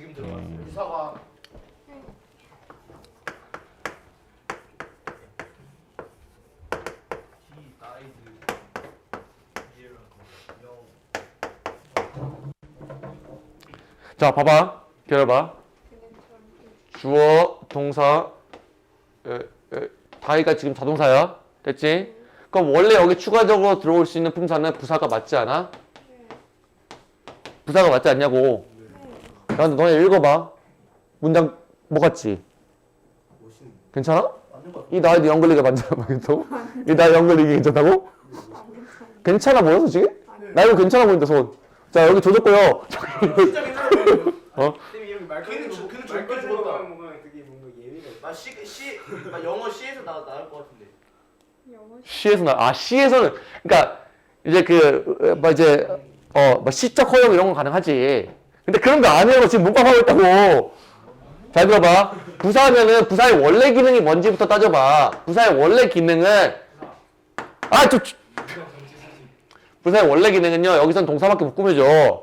지금 He died year ago. 자, 봐봐. 기다려봐. 주어, 동사, 에, 에, 다이가 지금 자동사야. 됐지? 그럼 원래 여기 추가적으로 들어올 수 있는 품사는 부사가 맞지 않아? 부사가 맞지 않냐고. 야, 근데 너네 읽어봐. 문장 뭐 같지? 괜찮아? 이 나이도 연글리가 만들어봐겠다고? 이 나이 연글리기 괜찮다고? 괜찮아 보여서 지금? 나 이거 괜찮아 보인다 손. 자 여기 조졌고요. 진짜 괜찮아. 어? 말까지 절대 줬다. 뭔가 되게 뭔가. 나 C 나 영어 C에서 나 나을 것 같은데. C에서 나, 아 C에서는 그러니까 이제 그뭐 이제 어뭐 시적 허용 이런 건 가능하지. 근데 그런 거 아니라고 지금 문법하고 있다고. 잘 들어봐. 부사하면은 부사의 원래 기능이 뭔지부터 따져봐. 부사의 원래 기능은 아 저 부사의 원래 기능은요 여기선 동사밖에 못 꾸며줘.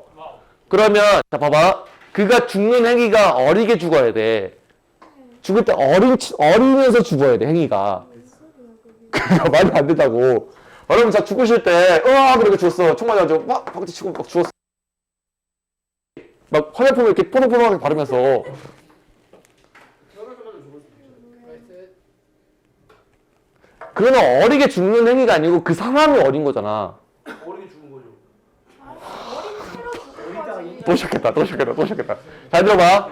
그러면 자 봐봐. 그가 죽는 행위가 어리게 죽어야 돼. 죽을 때 어린 치- 어리면서 죽어야 돼 행위가. 그거 말이 안 된다고. 여러분 자 죽으실 때 으아 그렇게 죽었어. 총 맞아가지고 막 박대 치고 막 죽었어. 막 화장품을 이렇게 뽀록뽀록하게 바르면서. 그거는 어리게 죽는 행위가 아니고 그 사람이 어린 거잖아. 어리게 죽은 거죠. 또 시작했다. 또 시작했다. 또 시작했다. 잘 들어봐.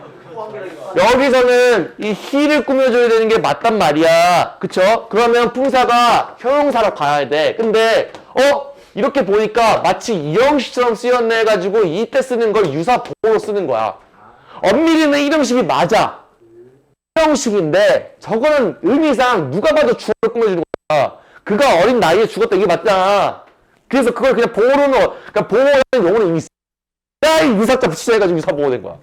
여기서는 이 he를 꾸며줘야 되는 게 맞단 말이야. 그쵸? 그러면 품사가 형용사로 가야 돼. 근데, 어? 이렇게 보니까 마치 이 형식처럼 쓰였네 해가지고 이때 쓰는 걸 유사 보호로 쓰는 거야. 엄밀히는 이형식이 맞아. 형식인데 저거는 의미상 누가 봐도 주어를 꾸며주는 거야. 그가 어린 나이에 죽었다 이게 맞잖아. 그래서 그걸 그냥 보호로는 그러니까 보호라는 용어는 이미 야, 이 유사자 붙이자 해가지고 유사 보호된 거야.